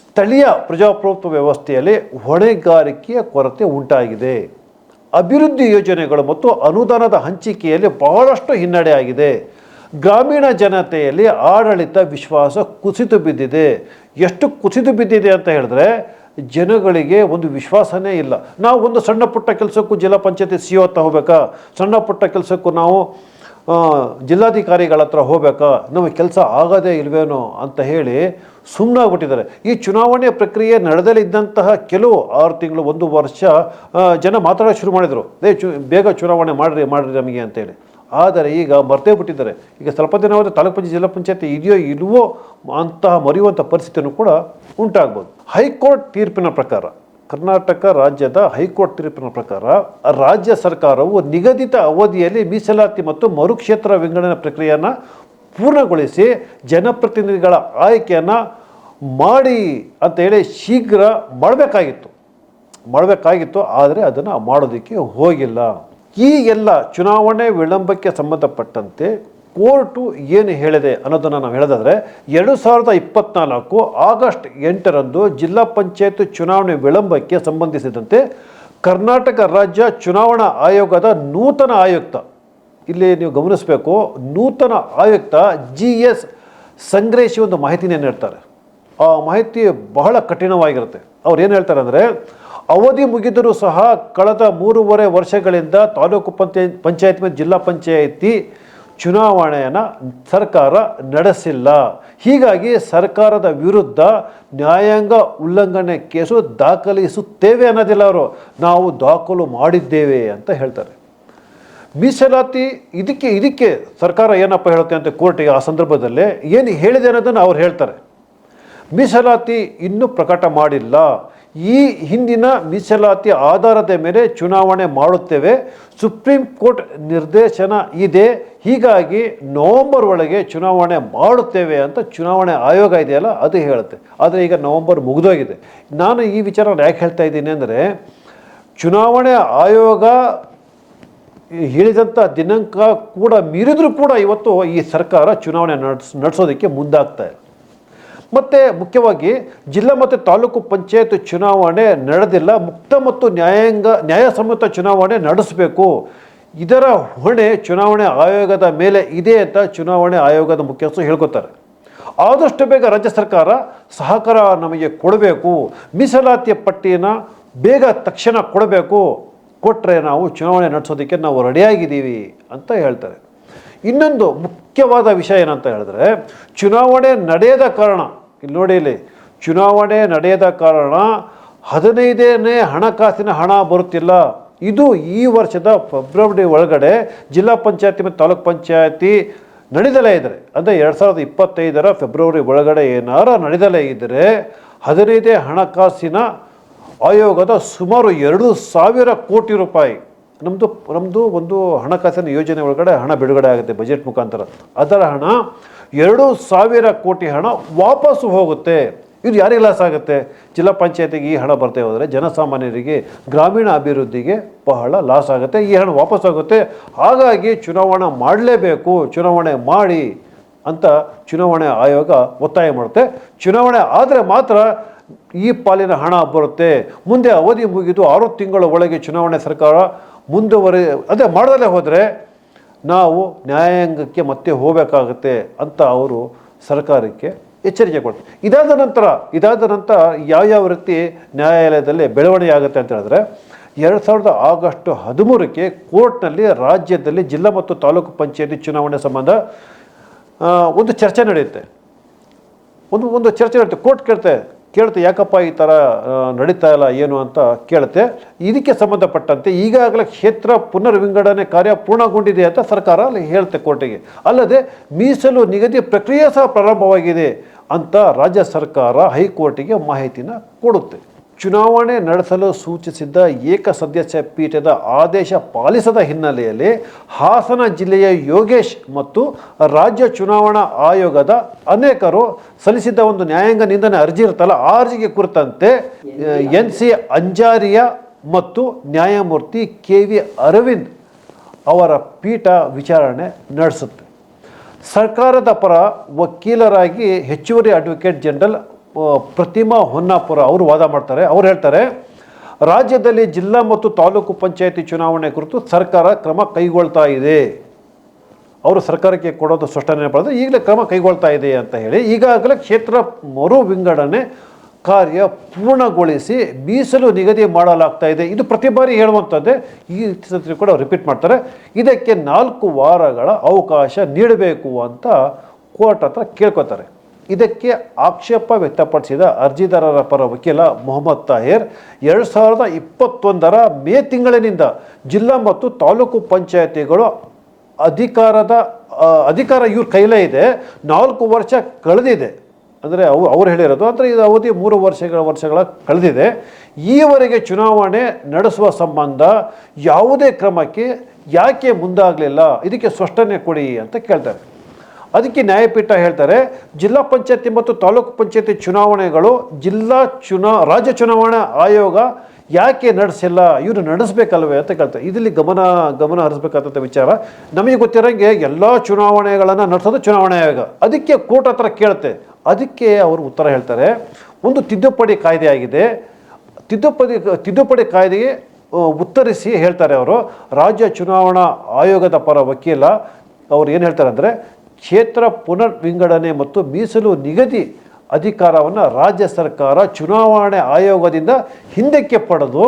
A: ಸ್ಥಳೀಯ ಪ್ರಜಾಪ್ರಭುತ್ವ ವ್ಯವಸ್ಥೆಯಲ್ಲಿ ಹೊಣೆಗಾರಿಕೆಯ ಕೊರತೆ ಉಂಟಾಗಿದೆ. ಅಭಿವೃದ್ಧಿ ಯೋಜನೆಗಳು ಮತ್ತು ಅನುದಾನದ ಹಂಚಿಕೆಯಲ್ಲಿ ಬಹಳಷ್ಟು ಹಿನ್ನಡೆಯಾಗಿದೆ ಗ್ರಾಮೀಣ ಜನತೆಯಲ್ಲಿ ಆಡಳಿತ ವಿಶ್ವಾಸ ಕುಸಿದು ಬಿದ್ದಿದೆ. ಎಷ್ಟು ಕುಸಿದು ಬಿದ್ದಿದೆ ಅಂತ ಹೇಳಿದ್ರೆ ಜನಗಳಿಗೆ ಒಂದು ವಿಶ್ವಾಸನೇ ಇಲ್ಲ. ನಾವು ಒಂದು ಸಣ್ಣ ಪುಟ್ಟ ಕೆಲಸಕ್ಕೂ ಜಿಲ್ಲಾ ಪಂಚಾಯತಿ ಸಿ ಹತ್ರ ಹೋಗ್ಬೇಕಾ? ಸಣ್ಣ ಪುಟ್ಟ ಕೆಲಸಕ್ಕೂ ನಾವು ಜಿಲ್ಲಾಧಿಕಾರಿಗಳ ಹತ್ರ ಹೋಗ್ಬೇಕಾ? ನಮಗೆ ಕೆಲಸ ಆಗೋದೇ ಇಲ್ವೇನೋ ಅಂತ ಹೇಳಿ ಸುಮ್ಮನಾಗ್ಬಿಟ್ಟಿದ್ದಾರೆ ಈ ಚುನಾವಣೆ ಪ್ರಕ್ರಿಯೆ ನಡೆದಲ್ಲಿದ್ದಂತಹ ಕೆಲವು ಆರು ತಿಂಗಳು, ಒಂದು ವರ್ಷ ಜನ ಮಾತಾಡೋಕೆ ಶುರು ಮಾಡಿದರು. ಏ ಚು, ಬೇಗ ಚುನಾವಣೆ ಮಾಡಿರಿ ಮಾಡಿರಿ ನಮಗೆ ಅಂತೇಳಿ. ಆದರೆ ಈಗ ಮರ್ತೇ ಬಿಟ್ಟಿದ್ದಾರೆ. ಈಗ ಸ್ವಲ್ಪ ದಿನ ಹೋದರೆ ತಾಲೂಕು ಪಂಚಾಯತ್, ಜಿಲ್ಲಾ ಪಂಚಾಯತ್ ಇದೆಯೋ ಇಲ್ವೋ ಅಂತಹ ಮರೆಯುವಂಥ ಪರಿಸ್ಥಿತಿಯೂ ಕೂಡ ಉಂಟಾಗ್ಬೋದು. ಹೈಕೋರ್ಟ್ ತೀರ್ಪಿನ ಪ್ರಕಾರ, ಕರ್ನಾಟಕ ರಾಜ್ಯದ ಹೈಕೋರ್ಟ್ ತೀರ್ಪಿನ ಪ್ರಕಾರ ರಾಜ್ಯ ಸರ್ಕಾರವು ನಿಗದಿತ ಅವಧಿಯಲ್ಲಿ ಮೀಸಲಾತಿ ಮತ್ತು ಮರುಕ್ಷೇತ್ರ ವಿಂಗಡಣೆ ಪ್ರಕ್ರಿಯೆಯನ್ನು ಪೂರ್ಣಗೊಳಿಸಿ ಜನಪ್ರತಿನಿಧಿಗಳ ಆಯ್ಕೆಯನ್ನು ಮಾಡಿ ಅಂತ ಹೇಳಿ ಶೀಘ್ರ ಮಾಡಬೇಕಾಗಿತ್ತು. ಮಾಡಬೇಕಾಗಿತ್ತು, ಆದರೆ ಅದನ್ನು ಮಾಡೋದಕ್ಕೆ ಹೋಗಿಲ್ಲ. ಈ ಎಲ್ಲ ಚುನಾವಣೆ ವಿಳಂಬಕ್ಕೆ ಸಂಬಂಧಪಟ್ಟಂತೆ ಕೋರ್ಟು ಏನು ಹೇಳಿದೆ ಅನ್ನೋದನ್ನು ನಾವು ಹೇಳೋದಾದರೆ, ಎರಡು ಸಾವಿರದ ಇಪ್ಪತ್ನಾಲ್ಕು ಆಗಸ್ಟ್ ಎಂಟರಂದು ಜಿಲ್ಲಾ ಪಂಚಾಯತ್ ಚುನಾವಣೆ ವಿಳಂಬಕ್ಕೆ ಸಂಬಂಧಿಸಿದಂತೆ ಕರ್ನಾಟಕ ರಾಜ್ಯ ಚುನಾವಣಾ ಆಯೋಗದ ನೂತನ ಆಯುಕ್ತ, ಇಲ್ಲಿ ನೀವು ಗಮನಿಸಬೇಕು, ನೂತನ ಆಯುಕ್ತ ಜಿ ಎಸ್ ಸಂಗ್ರಹಿಸಿ ಒಂದು ಮಾಹಿತಿನ ಹೇಳ್ತಾರೆ ಆ ಮಾಹಿತಿ ಬಹಳ ಕಠಿಣವಾಗಿರುತ್ತೆ. ಅವ್ರು ಏನು ಹೇಳ್ತಾರೆ ಅಂದರೆ ಅವಧಿ ಮುಗಿದರೂ ಸಹ ಕಳೆದ ಮೂರುವರೆ ವರ್ಷಗಳಿಂದ ತಾಲೂಕು ಪಂಚಾಯತ್ ಪಂಚಾಯತ್ ಮತ್ತು ಜಿಲ್ಲಾ ಪಂಚಾಯಿತಿ ಚುನಾವಣೆಯನ್ನು ಸರ್ಕಾರ ನಡೆಸಿಲ್ಲ. ಹೀಗಾಗಿ ಸರ್ಕಾರದ ವಿರುದ್ಧ ನ್ಯಾಯಾಂಗ ಉಲ್ಲಂಘನೆ ಕೇಸು ದಾಖಲಿಸುತ್ತೇವೆ ಅನ್ನೋದಿಲ್ಲ ಅವರು. ನಾವು ದಾಖಲು ಮಾಡಿದ್ದೇವೆ ಅಂತ ಹೇಳ್ತಾರೆ. ಮೀಸಲಾತಿ ಇದಕ್ಕೆ ಇದಕ್ಕೆ ಸರ್ಕಾರ ಏನಪ್ಪ ಹೇಳುತ್ತೆ ಅಂತ ಕೋರ್ಟಿಗೆ ಆ ಸಂದರ್ಭದಲ್ಲಿ ಏನು ಹೇಳಿದೆ ಅನ್ನೋದನ್ನು ಅವ್ರು ಹೇಳ್ತಾರೆ. ಮೀಸಲಾತಿ ಇನ್ನೂ ಪ್ರಕಟ ಮಾಡಿಲ್ಲ. ಈ ಹಿಂದಿನ ಮೀಸಲಾತಿ ಆಧಾರದ ಮೇಲೆ ಚುನಾವಣೆ ಮಾಡುತ್ತೇವೆ. ಸುಪ್ರೀಂ ಕೋರ್ಟ್ ನಿರ್ದೇಶನ ಇದೆ. ಹೀಗಾಗಿ ನವಂಬರ್ ಒಳಗೆ ಚುನಾವಣೆ ಮಾಡುತ್ತೇವೆ ಅಂತ ಚುನಾವಣೆ ಆಯೋಗ ಇದೆಯಲ್ಲ, ಅದು ಹೇಳುತ್ತೆ. ಆದರೆ ಈಗ ನವಂಬರ್ ಮುಗಿದೋಗಿದೆ. ನಾನು ಈ ವಿಚಾರ ಯಾಕೆ ಹೇಳ್ತಾ ಇದ್ದೀನಿ ಅಂದರೆ, ಚುನಾವಣೆ ಆಯೋಗ ಹೇಳಿದಂಥ ದಿನಾಂಕ ಕೂಡ ಮೀರಿದರೂ ಕೂಡ ಇವತ್ತು ಈ ಸರ್ಕಾರ ಚುನಾವಣೆ ನಡೆಸ್, ನಡೆಸೋದಕ್ಕೆ ಮುಂದಾಗ್ತಾ ಇಲ್ಲ. ಮತ್ತು ಮುಖ್ಯವಾಗಿ ಜಿಲ್ಲಾ ಮತ್ತು ತಾಲೂಕು ಪಂಚಾಯತ್ ಚುನಾವಣೆ ನಡೆದಿಲ್ಲ, ಮುಕ್ತ ಮತ್ತು ನ್ಯಾಯಾಂಗ, ನ್ಯಾಯಸಮ್ಮತ ಚುನಾವಣೆ ನಡೆಸಬೇಕು. ಇದರ ಹೊಣೆ ಚುನಾವಣೆ ಆಯೋಗದ ಮೇಲೆ ಇದೆ ಅಂತ ಚುನಾವಣೆ ಆಯೋಗದ ಮುಖ್ಯಸ್ಥರು ಹೇಳ್ಕೊತಾರೆ. ಆದಷ್ಟು ಬೇಗ ರಾಜ್ಯ ಸರ್ಕಾರ ಸಹಕಾರ ನಮಗೆ ಕೊಡಬೇಕು. ಮೀಸಲಾತಿಯ ಪಟ್ಟಿಯನ್ನು ಬೇಗ ತಕ್ಷಣ ಕೊಡಬೇಕು. ಕೊಟ್ಟರೆ ನಾವು ಚುನಾವಣೆ ನಡೆಸೋದಕ್ಕೆ ನಾವು ರೆಡಿಯಾಗಿದ್ದೀವಿ ಅಂತ ಹೇಳ್ತಾರೆ. ಇನ್ನೊಂದು ಮುಖ್ಯವಾದ ವಿಷಯ ಏನಂತ ಹೇಳಿದ್ರೆ, ಚುನಾವಣೆ ನಡೆಯದ ಕಾರಣ ನೋಡಿ ಚುನಾವಣೆ ನಡೆಯದ ಕಾರಣ ಹದಿನೈದನೇ ಹಣಕಾಸಿನ ಹಣ ಬರುತ್ತಿಲ್ಲ. ಇದು ಈ ವರ್ಷದ ಫೆಬ್ರವರಿ ಒಳಗಡೆ ಜಿಲ್ಲಾ ಪಂಚಾಯತಿ ಮತ್ತು ತಾಲೂಕ್ ಪಂಚಾಯತಿ ನಡೆದಲೇ ಇದ್ದರೆ ಅಂದರೆ ಎರಡು ಸಾವಿರದ ಇಪ್ಪತ್ತೈದರ ಫೆಬ್ರವರಿ ಒಳಗಡೆ ಏನಾರ ನಡೆದಲೇ ಇದ್ದರೆ ಹದಿನೈದೇ ಹಣಕಾಸಿನ ಆಯೋಗದ ಸುಮಾರು ಎರಡು ಸಾವಿರ ಕೋಟಿ ರೂಪಾಯಿ ನಮ್ಮದು ನಮ್ಮದು ಒಂದು ಹಣಕಾಸಿನ ಯೋಜನೆ ಒಳಗಡೆ ಹಣ ಬಿಡುಗಡೆ ಆಗುತ್ತೆ ಬಜೆಟ್ ಮುಖಾಂತರ. ಅದರ ಹಣ ಎರಡು ಸಾವಿರ ಕೋಟಿ ಹಣ ವಾಪಸ್ಸು ಹೋಗುತ್ತೆ. ಇದು ಯಾರಿಗೆ ಲಾಸ್ ಆಗುತ್ತೆ? ಜಿಲ್ಲಾ ಪಂಚಾಯತಿಗೆ ಈ ಹಣ ಬರ್ತಾ ಹೋದರೆ ಜನಸಾಮಾನ್ಯರಿಗೆ, ಗ್ರಾಮೀಣ ಅಭಿವೃದ್ಧಿಗೆ ಬಹಳ ಲಾಸ್ ಆಗುತ್ತೆ. ಈ ಹಣ ವಾಪಸ್ ಆಗುತ್ತೆ. ಹಾಗಾಗಿ ಚುನಾವಣೆ ಮಾಡಲೇಬೇಕು. ಚುನಾವಣೆ ಮಾಡಿ ಅಂತ ಚುನಾವಣೆ ಆಯೋಗ ಒತ್ತಾಯ ಮಾಡುತ್ತೆ. ಚುನಾವಣೆ ಆದರೆ ಮಾತ್ರ ಈ ಪಾಲಿನ ಹಣ ಬರುತ್ತೆ. ಮುಂದೆ ಅವಧಿ ಮುಗಿದು ಆರು ತಿಂಗಳ ಒಳಗೆ ಚುನಾವಣೆ ಸರ್ಕಾರ ಮುಂದುವರೆ ಅದೇ ಮಾಡದಲ್ಲೇ ಹೋದರೆ ನಾವು ನ್ಯಾಯಾಂಗಕ್ಕೆ ಮತ್ತೆ ಹೋಗಬೇಕಾಗತ್ತೆ ಅಂತ ಅವರು ಸರ್ಕಾರಕ್ಕೆ ಎಚ್ಚರಿಕೆ ಕೊಡ್ತಾರೆ ಇದಾದ ನಂತರ ಇದಾದ ನಂತರ ಯಾವ್ಯಾವ ರೀತಿ ನ್ಯಾಯಾಲಯದಲ್ಲಿ ಬೆಳವಣಿಗೆ ಆಗುತ್ತೆ ಅಂತ ಹೇಳಿದ್ರೆ, ಎರಡು ಸಾವಿರದ ಆಗಸ್ಟ್ ಹದಿಮೂರಕ್ಕೆ ಕೋರ್ಟ್ನಲ್ಲಿ ರಾಜ್ಯದಲ್ಲಿ ಜಿಲ್ಲಾ ಮತ್ತು ತಾಲೂಕು ಪಂಚಾಯತಿ ಚುನಾವಣೆ ಸಂಬಂಧ ಒಂದು ಚರ್ಚೆ ನಡೆಯುತ್ತೆ. ಒಂದು ಒಂದು ಚರ್ಚೆ ನಡೆಯುತ್ತೆ. ಕೋರ್ಟ್ ಕೇಳುತ್ತೆ ಕೇಳುತ್ತೆ ಯಾಕಪ್ಪ ಈ ಥರ ನಡೀತಾ ಇಲ್ಲ, ಏನು ಅಂತ ಕೇಳುತ್ತೆ ಇದಕ್ಕೆ ಸಂಬಂಧಪಟ್ಟಂತೆ ಈಗಾಗಲೇ ಕ್ಷೇತ್ರ ಪುನರ್ವಿಂಗಡಣೆ ಕಾರ್ಯ ಪೂರ್ಣಗೊಂಡಿದೆ ಅಂತ ಸರ್ಕಾರ ಅಲ್ಲಿ ಹೇಳುತ್ತೆ ಕೋರ್ಟಿಗೆ. ಅಲ್ಲದೆ ಮೀಸಲು ನಿಗದಿ ಪ್ರಕ್ರಿಯೆ ಸಹ ಪ್ರಾರಂಭವಾಗಿದೆ ಅಂತ ರಾಜ್ಯ ಸರ್ಕಾರ ಹೈಕೋರ್ಟಿಗೆ ಮಾಹಿತಿನ ಕೊಡುತ್ತೆ. ಚುನಾವಣೆ ನಡೆಸಲು ಸೂಚಿಸಿದ್ದ ಏಕಸದಸ್ಯ ಪೀಠದ ಆದೇಶ ಪಾಲಿಸದ ಹಿನ್ನೆಲೆಯಲ್ಲಿ ಹಾಸನ ಜಿಲ್ಲೆಯ ಯೋಗೇಶ್ ಮತ್ತು ರಾಜ್ಯ ಚುನಾವಣಾ ಆಯೋಗದ ಅನೇಕರು ಸಲ್ಲಿಸಿದ್ದ ಒಂದು ನ್ಯಾಯಾಂಗ ನಿಂದನೆ ಅರ್ಜಿ ಇರುತ್ತಲ್ಲ, ಆ ಅರ್ಜಿಗೆ ಕುರಿತಂತೆ ಎನ್ ಸಿ ಅಂಜಾರಿಯಾ ಮತ್ತು ನ್ಯಾಯಮೂರ್ತಿ ಕೆ ವಿ ಅರವಿಂದ್ ಅವರ ಪೀಠ ವಿಚಾರಣೆ ನಡೆಸುತ್ತೆ. ಸರ್ಕಾರದ ಪರ ವಕೀಲರಾಗಿ ಹೆಚ್ಚುವರಿ ಅಡ್ವೊಕೇಟ್ ಜನರಲ್ ಪ್ರತಿಮಾ ಹೊನ್ನಾಪುರ ಅವರು ವಾದ ಮಾಡ್ತಾರೆ. ಅವ್ರು ಹೇಳ್ತಾರೆ, ರಾಜ್ಯದಲ್ಲಿ ಜಿಲ್ಲಾ ಮತ್ತು ತಾಲೂಕು ಪಂಚಾಯತಿ ಚುನಾವಣೆ ಕುರಿತು ಸರ್ಕಾರ ಕ್ರಮ ಕೈಗೊಳ್ತಾ ಇದೆ. ಅವರು ಸರ್ಕಾರಕ್ಕೆ ಕೊಡೋದು ಸ್ಪಷ್ಟನೆ ಪಡೆದು ಈಗಲೇ ಕ್ರಮ ಕೈಗೊಳ್ತಾ ಇದೆ ಅಂತ ಹೇಳಿ, ಈಗಾಗಲೇ ಕ್ಷೇತ್ರ ಮರು ವಿಂಗಡಣೆ ಕಾರ್ಯ ಪೂರ್ಣಗೊಳಿಸಿ ಮೀಸಲು ನಿಗದಿ ಮಾಡಲಾಗ್ತಾ ಇದೆ. ಇದು ಪ್ರತಿ ಬಾರಿ ಹೇಳುವಂಥದ್ದೇ, ಈ ಸತಿ ಕೂಡ ರಿಪೀಟ್ ಮಾಡ್ತಾರೆ. ಇದಕ್ಕೆ ನಾಲ್ಕು ವಾರಗಳ ಅವಕಾಶ ನೀಡಬೇಕು ಅಂತ ಕೋರ್ಟ್ ಹತ್ರ ಕೇಳ್ಕೊತಾರೆ. ಇದಕ್ಕೆ ಆಕ್ಷೇಪ ವ್ಯಕ್ತಪಡಿಸಿದ ಅರ್ಜಿದಾರರ ಪರ ವಕೀಲ ಮೊಹಮ್ಮದ್ ತಾಹಿರ್, ಎರಡು ಸಾವಿರದ ಇಪ್ಪತ್ತೊಂದರ ಮೇ ತಿಂಗಳಿನಿಂದ ಜಿಲ್ಲಾ ಮತ್ತು ತಾಲೂಕು ಪಂಚಾಯತಿಗಳು ಅಧಿಕಾರದ ಅಧಿಕಾರ ಇವ್ರ ಕೈಲೇ ಇದೆ. ನಾಲ್ಕು ವರ್ಷ ಕಳೆದಿದೆ. ಅಂದರೆ ಅವು, ಅವ್ರು ಹೇಳಿರೋದು. ಅಂದರೆ ಇದು ಅವಧಿ ಮೂರು ವರ್ಷಗಳ ವರ್ಷಗಳ ಕಳೆದಿದೆ. ಈವರೆಗೆ ಚುನಾವಣೆ ನಡೆಸುವ ಸಂಬಂಧ ಯಾವುದೇ ಕ್ರಮಕ್ಕೆ ಯಾಕೆ ಮುಂದಾಗಲಿಲ್ಲ? ಇದಕ್ಕೆ ಸ್ಪಷ್ಟನೆ ಕೊಡಿ ಅಂತ ಕೇಳ್ತಾರೆ. ಅದಕ್ಕೆ ನ್ಯಾಯಪೀಠ ಹೇಳ್ತಾರೆ, ಜಿಲ್ಲಾ ಪಂಚಾಯತಿ ಮತ್ತು ತಾಲೂಕು ಪಂಚಾಯತಿ ಚುನಾವಣೆಗಳು, ಜಿಲ್ಲಾ ಚುನಾ, ರಾಜ್ಯ ಚುನಾವಣಾ ಆಯೋಗ ಯಾಕೆ ನಡೆಸಿಲ್ಲ, ಇವರು ನಡೆಸಬೇಕಲ್ವೇ ಅಂತ ಕೇಳ್ತಾರೆ. ಇದರಲ್ಲಿ ಗಮನ ಗಮನ ಹರಿಸ್ಬೇಕಾದಂಥ ವಿಚಾರ. ನಮಗೆ ಗೊತ್ತಿರೋಂಗೆ ಎಲ್ಲ ಚುನಾವಣೆಗಳನ್ನು ನಡೆಸೋದು ಚುನಾವಣಾ ಆಯೋಗ. ಅದಕ್ಕೆ ಕೋರ್ಟ್ ಹತ್ರ ಕೇಳುತ್ತೆ. ಅದಕ್ಕೆ ಅವರು ಉತ್ತರ ಹೇಳ್ತಾರೆ. ಒಂದು ತಿದ್ದುಪಡಿ ಕಾಯ್ದೆ ಆಗಿದೆ. ತಿದ್ದುಪಡಿ ತಿದ್ದುಪಡಿ ಕಾಯ್ದೆಗೆ ಉತ್ತರಿಸಿ ಹೇಳ್ತಾರೆ ಅವರು. ರಾಜ್ಯ ಚುನಾವಣಾ ಆಯೋಗದ ಪರ ವಕೀಲ, ಅವ್ರು ಏನು ಹೇಳ್ತಾರೆ ಅಂದರೆ ಕ್ಷೇತ್ರ ಪುನರ್ ವಿಂಗಡಣೆ ಮತ್ತು ಮೀಸಲು ನಿಗದಿ ಅಧಿಕಾರವನ್ನು ರಾಜ್ಯ ಸರ್ಕಾರ ಚುನಾವಣೆ ಆಯೋಗದಿಂದ ಹಿಂದಕ್ಕೆ ಪಡೆದು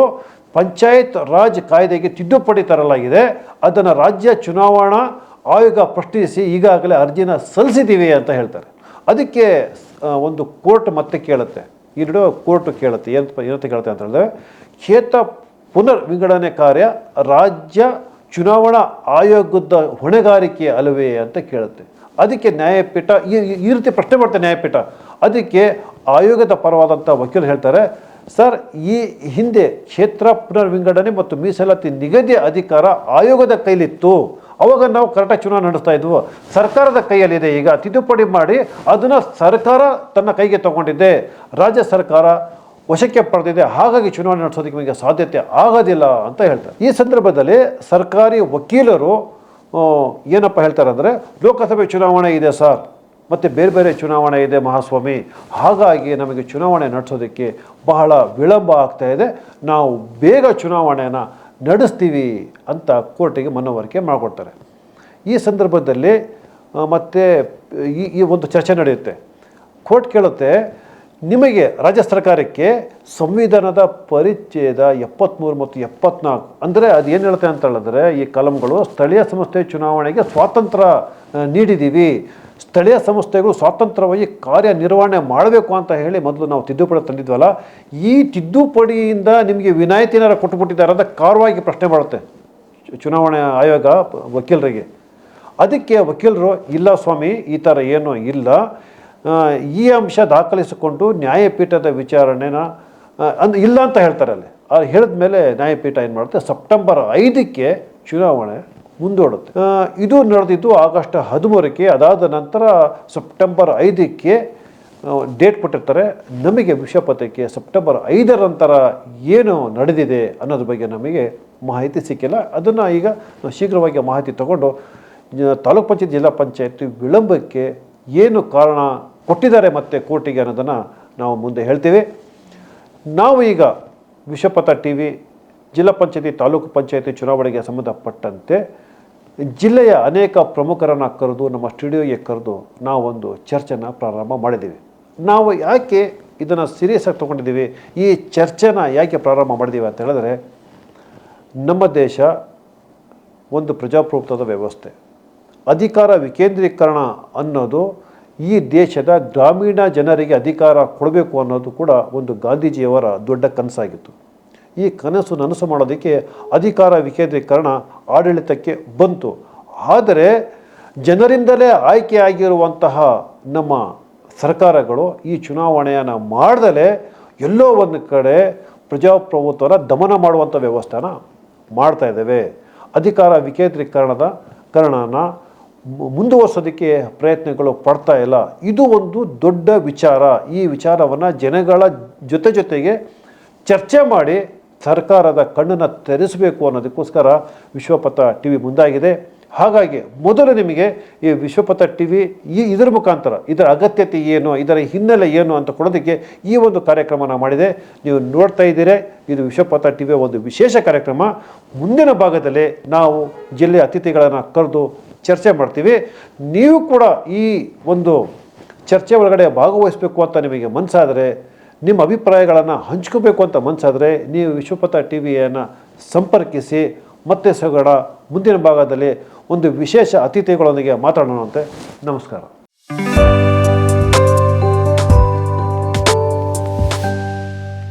A: ಪಂಚಾಯತ್ ರಾಜ್ ಕಾಯ್ದೆಗೆ ತಿದ್ದುಪಡಿ ತರಲಾಗಿದೆ. ಅದನ್ನು ರಾಜ್ಯ ಚುನಾವಣಾ ಆಯೋಗ ಪ್ರಶ್ನಿಸಿ ಈಗಾಗಲೇ ಅರ್ಜಿನ ಸಲ್ಲಿಸಿದ್ದೀವಿ ಅಂತ ಹೇಳ್ತಾರೆ. ಅದಕ್ಕೆ ಒಂದು ಕೋರ್ಟ್ ಮತ್ತೆ ಕೇಳುತ್ತೆ. ಎರಡು ಕೋರ್ಟ್ ಕೇಳುತ್ತೆ. ಏನಂತ ಏನಂತ ಕೇಳುತ್ತೆ ಅಂತ ಹೇಳಿದ್ರೆ, ಕ್ಷೇತ್ರ ಪುನರ್ ವಿಂಗಡಣೆ ಕಾರ್ಯ ರಾಜ್ಯ ಚುನಾವಣಾ ಆಯೋಗದ ಹೊಣೆಗಾರಿಕೆ ಅಲ್ಲವೇ ಅಂತ ಕೇಳುತ್ತೆ. ಅದಕ್ಕೆ ನ್ಯಾಯಪೀಠ, ಈ ರೀತಿ ಪ್ರಶ್ನೆ ಮಾಡ್ತಾರೆ ನ್ಯಾಯಪೀಠ. ಅದಕ್ಕೆ ಆಯೋಗದ ಪರವಾದಂಥ ವಕೀಲರು ಹೇಳ್ತಾರೆ, ಸರ್, ಈ ಹಿಂದೆ ಕ್ಷೇತ್ರ ಪುನರ್ ವಿಂಗಡಣೆ ಮತ್ತು ಮೀಸಲಾತಿ ನಿಗದಿ ಅಧಿಕಾರ ಆಯೋಗದ ಕೈಲಿತ್ತು. ಅವಾಗ ನಾವು ಕರೆಕ್ಟಾಗಿ ಚುನಾವಣೆ ನಡೆಸ್ತಾ ಇದ್ವು. ಸರ್ಕಾರದ ಕೈಯಲ್ಲಿದೆ. ಈಗ ತಿದ್ದುಪಡಿ ಮಾಡಿ, ಅದನ್ನು ಸರ್ಕಾರ ತನ್ನ ಕೈಗೆ ತಗೊಂಡಿದೆ. ರಾಜ್ಯ ಸರ್ಕಾರ ವಶಕ್ಕೆ ಪಡೆದಿದೆ, ಹಾಗಾಗಿ ಚುನಾವಣೆ ನಡೆಸೋದಕ್ಕೆ ನಿಮಗೆ ಸಾಧ್ಯತೆ ಆಗೋದಿಲ್ಲ ಅಂತ ಹೇಳ್ತಾರೆ. ಈ ಸಂದರ್ಭದಲ್ಲಿ ಸರ್ಕಾರಿ ವಕೀಲರು ಏನಪ್ಪ ಹೇಳ್ತಾರೆ ಅಂದರೆ, ಲೋಕಸಭೆ ಚುನಾವಣೆ ಇದೆ ಸರ್, ಮತ್ತು ಬೇರೆ ಬೇರೆ ಚುನಾವಣೆ ಇದೆ ಮಹಾಸ್ವಾಮಿ, ಹಾಗಾಗಿ ನಮಗೆ ಚುನಾವಣೆ ನಡೆಸೋದಕ್ಕೆ ಬಹಳ ವಿಳಂಬ ಆಗ್ತಾ ಇದೆ. ನಾವು ಬೇಗ ಚುನಾವಣೆಯನ್ನು ನಡೆಸ್ತೀವಿ ಅಂತ ಕೋರ್ಟಿಗೆ ಮನವರಿಕೆ ಮಾಡಿಕೊಡ್ತಾರೆ. ಈ ಸಂದರ್ಭದಲ್ಲಿ ಮತ್ತೆ ಈ ಈ ಒಂದು ಚರ್ಚೆ ನಡೆಯುತ್ತೆ. ಕೋರ್ಟ್ ಕೇಳುತ್ತೆ ನಿಮಗೆ ರಾಜ್ಯ ಸರ್ಕಾರಕ್ಕೆ ಸಂವಿಧಾನದ ಪರಿಚ್ಛೇದ ಎಪ್ಪತ್ತ್ಮೂರು ಮತ್ತು ಎಪ್ಪತ್ನಾಲ್ಕು, ಅಂದರೆ ಅದು ಏನು ಹೇಳುತ್ತೆ ಅಂತ ಹೇಳಿದ್ರೆ ಈ ಕಲಂಗಳು ಸ್ಥಳೀಯ ಸಂಸ್ಥೆ ಚುನಾವಣೆಗೆ ಸ್ವಾತಂತ್ರ್ಯ ನೀಡಿದ್ದೀವಿ ಸ್ಥಳೀಯ ಸಂಸ್ಥೆಗಳು ಸ್ವಾತಂತ್ರ್ಯವಾಗಿ ಕಾರ್ಯನಿರ್ವಹಣೆ ಮಾಡಬೇಕು ಅಂತ ಹೇಳಿ ಮೊದಲು ನಾವು ತಿದ್ದುಪಡಿ ತಂದಿದ್ವಲ್ಲ, ಈ ತಿದ್ದುಪಡಿಯಿಂದ ನಿಮಗೆ ವಿನಾಯಿತಿ ಏನಾರು ಕೊಟ್ಟುಬಿಟ್ಟಿದ್ದಾರೆ ಅಂತ ಕಾರವಾಗಿ ಪ್ರಶ್ನೆ ಮಾಡುತ್ತೆ ಚುನಾವಣೆ ಆಯೋಗ ವಕೀಲರಿಗೆ. ಅದಕ್ಕೆ ವಕೀಲರು, ಇಲ್ಲ ಸ್ವಾಮಿ, ಈ ಥರ ಏನೂ ಇಲ್ಲ. ಈ ಅಂಶ ದಾಖಲಿಸಿಕೊಂಡು ನ್ಯಾಯಪೀಠದ ವಿಚಾರಣೆನ ಅಂದ್ ಇಲ್ಲ ಅಂತ ಹೇಳ್ತಾರೆ ಅಲ್ಲಿ. ಅದು ಹೇಳಿದ ಮೇಲೆ ನ್ಯಾಯಪೀಠ ಏನು ಮಾಡುತ್ತೆ? ಸೆಪ್ಟೆಂಬರ್ ಐದಕ್ಕೆ ಚುನಾವಣೆ ಮುಂದೂಡುತ್ತೆ. ಇದು ನಡೆದಿದ್ದು ಆಗಸ್ಟ್ ಹದಿಮೂರಕ್ಕೆ. ಅದಾದ ನಂತರ ಸೆಪ್ಟೆಂಬರ್ ಐದಕ್ಕೆ ಡೇಟ್ ಕೊಟ್ಟಿರ್ತಾರೆ. ನಮಗೆ ವಿಷಪತ್ರಿಕೆ ಸೆಪ್ಟೆಂಬರ್ ಐದರ ನಂತರ ಏನು ನಡೆದಿದೆ ಅನ್ನೋದ್ರ ಬಗ್ಗೆ ನಮಗೆ ಮಾಹಿತಿ ಸಿಕ್ಕಿಲ್ಲ. ಅದನ್ನು ಈಗ ಶೀಘ್ರವಾಗಿ ಮಾಹಿತಿ ತಗೊಂಡು ತಾಲೂಕ್ ಪಂಚಾಯತ್, ಜಿಲ್ಲಾ ಪಂಚಾಯತ್ ವಿಳಂಬಕ್ಕೆ ಏನು ಕಾರಣ ಕೊಟ್ಟಿದ್ದಾರೆ ಮತ್ತೆ ಕೋರ್ಟಿಗೆ ಅನ್ನೋದನ್ನು ನಾವು ಮುಂದೆ ಹೇಳ್ತೀವಿ. ನಾವು ಈಗ ವಿಶ್ವಪಥ ಟಿ ವಿ, ಜಿಲ್ಲಾ ಪಂಚಾಯತಿ, ತಾಲೂಕು ಪಂಚಾಯತಿ ಚುನಾವಣೆಗೆ ಸಂಬಂಧಪಟ್ಟಂತೆ ಜಿಲ್ಲೆಯ ಅನೇಕ ಪ್ರಮುಖರನ್ನು ಕರೆದು, ನಮ್ಮ ಸ್ಟುಡಿಯೋಗೆ ಕರೆದು ನಾವೊಂದು ಚರ್ಚೆನ ಪ್ರಾರಂಭ ಮಾಡಿದ್ದೀವಿ. ನಾವು ಯಾಕೆ ಇದನ್ನು ಸೀರಿಯಸ್ ಆಗಿ ತೊಗೊಂಡಿದ್ದೀವಿ? ಈ ಚರ್ಚೆನ ಯಾಕೆ ಪ್ರಾರಂಭ ಮಾಡಿದ್ದೀವಿ ಅಂತ ಹೇಳಿದ್ರೆ, ನಮ್ಮ ದೇಶ ಒಂದು ಪ್ರಜಾಪ್ರಭುತ್ವದ ವ್ಯವಸ್ಥೆ. ಅಧಿಕಾರ ವಿಕೇಂದ್ರೀಕರಣ ಅನ್ನೋದು ಈ ದೇಶದ ಗ್ರಾಮೀಣ ಜನರಿಗೆ ಅಧಿಕಾರ ಕೊಡಬೇಕು ಅನ್ನೋದು ಕೂಡ ಒಂದು ಗಾಂಧೀಜಿಯವರ ದೊಡ್ಡ ಕನಸಾಗಿತ್ತು. ಈ ಕನಸು ನನಸು ಮಾಡೋದಕ್ಕೆ ಅಧಿಕಾರ ವಿಕೇಂದ್ರೀಕರಣ ಆಡಳಿತಕ್ಕೆ ಬಂತು. ಆದರೆ ಜನರಿಂದಲೇ ಆಯ್ಕೆಯಾಗಿರುವಂತಹ ನಮ್ಮ ಸರ್ಕಾರಗಳು ಈ ಚುನಾವಣೆಯನ್ನು ಮಾಡ್ದಲೇ ಎಲ್ಲೋ ಒಂದು ಕಡೆ ಪ್ರಜಾಪ್ರಭುತ್ವನ ದಮನ ಮಾಡುವಂಥ ವ್ಯವಸ್ಥೆನ ಮಾಡ್ತಾ ಇದ್ದೇವೆ. ಅಧಿಕಾರ ವಿಕೇಂದ್ರೀಕರಣದ ಕಾರಣನ ಮುಂದುವರ್ಸೋದಕ್ಕೆ ಪ್ರಯತ್ನಗಳು ಪಡ್ತಾ ಇಲ್ಲ. ಇದು ಒಂದು ದೊಡ್ಡ ವಿಚಾರ. ಈ ವಿಚಾರವನ್ನು ಜನಗಳ ಜೊತೆ ಜೊತೆಗೆ ಚರ್ಚೆ ಮಾಡಿ ಸರ್ಕಾರದ ಕಣ್ಣನ್ನು ತೆರೆಸಬೇಕು ಅನ್ನೋದಕ್ಕೋಸ್ಕರ ವಿಶ್ವಪಥ ಟಿ ವಿ ಮುಂದಾಗಿದೆ. ಹಾಗಾಗಿ ಮೊದಲು ನಿಮಗೆ ಈ ವಿಶ್ವಪಥ ಟಿ ವಿ ಈ ಇದರ ಮುಖಾಂತರ, ಇದರ ಅಗತ್ಯತೆ ಏನು, ಇದರ ಹಿನ್ನೆಲೆ ಏನು ಅಂತ ಕೊಡೋದಕ್ಕೆ ಈ ಒಂದು ಕಾರ್ಯಕ್ರಮನ ಮಾಡಿದೆ. ನೀವು ನೋಡ್ತಾ ಇದ್ದೀರಿ, ಇದು ವಿಶ್ವಪಥ ಟಿ ವಿಯ ಒಂದು ವಿಶೇಷ ಕಾರ್ಯಕ್ರಮ. ಮುಂದಿನ ಭಾಗದಲ್ಲಿ ನಾವು ಜಿಲ್ಲೆಯ ಅತಿಥಿಗಳನ್ನು ಕರೆದು ಚರ್ಚೆ ಮಾಡ್ತೀವಿ. ನೀವು ಕೂಡ ಈ ಒಂದು ಚರ್ಚೆ ಒಳಗಡೆ ಭಾಗವಹಿಸಬೇಕು ಅಂತ ನಿಮಗೆ ಮನಸ್ಸಾದರೆ ನಿಮ್ಮ ಅಭಿಪ್ರಾಯಗಳನ್ನು ಹಂಚ್ಕೋಬೇಕು ಅಂತ ಮನಸ್ಸಾದರೆ ನೀವು ವಿಶ್ವಪಥ ಟಿ ವಿಯನ್ನು ಸಂಪರ್ಕಿಸಿ, ಮತ್ತೆ ಸಗಡ ಮುಂದಿನ ಭಾಗದಲ್ಲಿ ಒಂದು ವಿಶೇಷ ಅತಿಥಿಗಳೊಂದಿಗೆ ಮಾತಾಡೋಣಂತೆ. ನಮಸ್ಕಾರ.